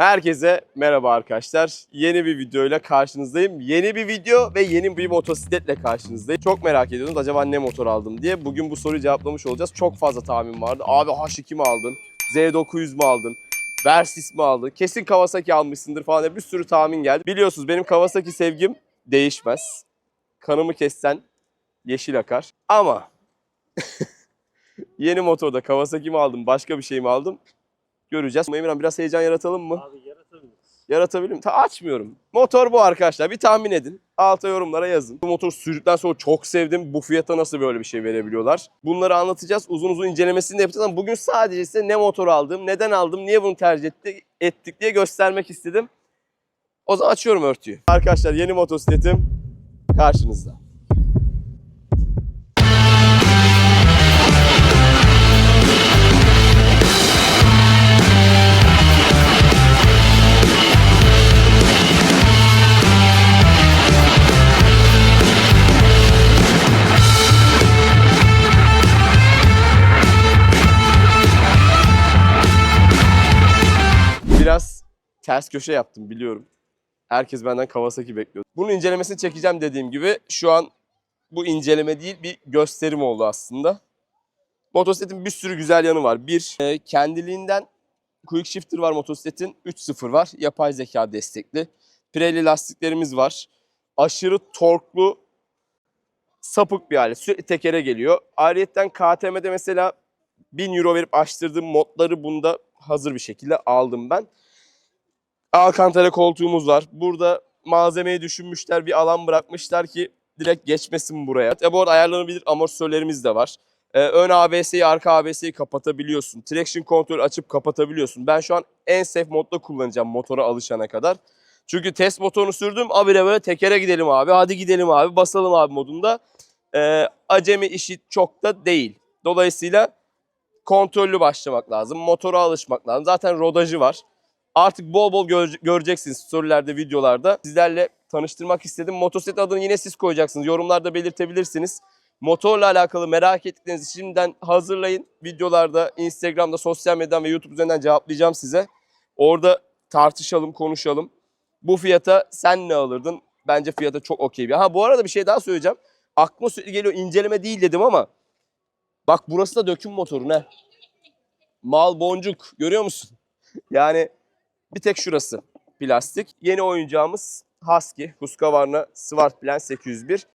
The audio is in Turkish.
Herkese merhaba arkadaşlar. Yeni bir videoyla karşınızdayım. Yeni bir video ve yeni bir motosikletle karşınızdayım. Çok merak ediyordunuz acaba ne motor aldım diye. Bugün bu soruyu cevaplamış olacağız. Çok fazla tahmin vardı. Abi H2 mi aldın? Z900 mi aldın? Versys mi aldın? Kesin Kawasaki almışsındır falan diye bir sürü tahmin geldi. Biliyorsunuz benim Kawasaki sevgim değişmez. Kanımı kessen yeşil akar. Ama yeni motorda Kawasaki mi aldım, başka bir şey mi aldım? Göreceğiz. Emirhan biraz heyecan yaratalım mı? Abi yaratabiliriz. Yaratabilir miyim? Ta açmıyorum. Motor bu arkadaşlar. Bir tahmin edin. Alta yorumlara yazın. Bu motoru sürdükten sonra çok sevdim. Bu fiyata nasıl böyle bir şey verebiliyorlar? Bunları anlatacağız. Uzun uzun incelemesini de yapacağız ama bugün sadece size ne motor aldım, neden aldım, niye bunu tercih etti, ettik diye göstermek istedim. O zaman açıyorum örtüyü. Arkadaşlar yeni motosikletim karşınızda. Biraz ters köşe yaptım biliyorum. Herkes benden Kawasaki bekliyor. Bunun incelemesini çekeceğim dediğim gibi şu an bu inceleme değil bir gösterim oldu aslında. Motosikletin bir sürü güzel yanı var. Bir, e, kendiliğinden quick shifter var motosikletin. 3.0 var. Yapay zeka destekli. Pirelli lastiklerimiz var. Aşırı torklu sapık bir alet. Sürekli tekere geliyor. Ayrıyeten KTM'de mesela 1000 euro verip açtırdığım modları bunda hazır bir şekilde aldım ben. Alcantara koltuğumuz var. Burada malzemeyi düşünmüşler, bir alan bırakmışlar ki direkt geçmesin buraya. E bu arada ayarlanabilir amortisörlerimiz de var. Ee, ön ABS'yi, arka ABS'yi kapatabiliyorsun. Traction kontrol açıp kapatabiliyorsun. Ben şu an en safe modda kullanacağım motora alışana kadar. Çünkü test motorunu sürdüm. Abire böyle tekere gidelim abi. Hadi gidelim abi. Basalım abi modunda. Ee, acemi işi çok da değil. Dolayısıyla kontrollü başlamak lazım. Motora alışmak lazım. Zaten rodajı var. Artık bol bol gör- göreceksiniz storylerde, videolarda. Sizlerle tanıştırmak istedim. Motosiklet adını yine siz koyacaksınız. Yorumlarda belirtebilirsiniz. Motorla alakalı merak ettiklerinizi şimdiden hazırlayın. Videolarda, Instagram'da, sosyal medyadan ve YouTube üzerinden cevaplayacağım size. Orada tartışalım, konuşalım. Bu fiyata sen ne alırdın? Bence fiyata çok okey. Ha bu arada bir şey daha söyleyeceğim. Aklıma geliyor inceleme değil dedim ama bak burası da döküm motoru ne? Mal boncuk görüyor musun? Yani bir tek şurası plastik. Yeni oyuncağımız Husky Husqvarna Swartplan 801.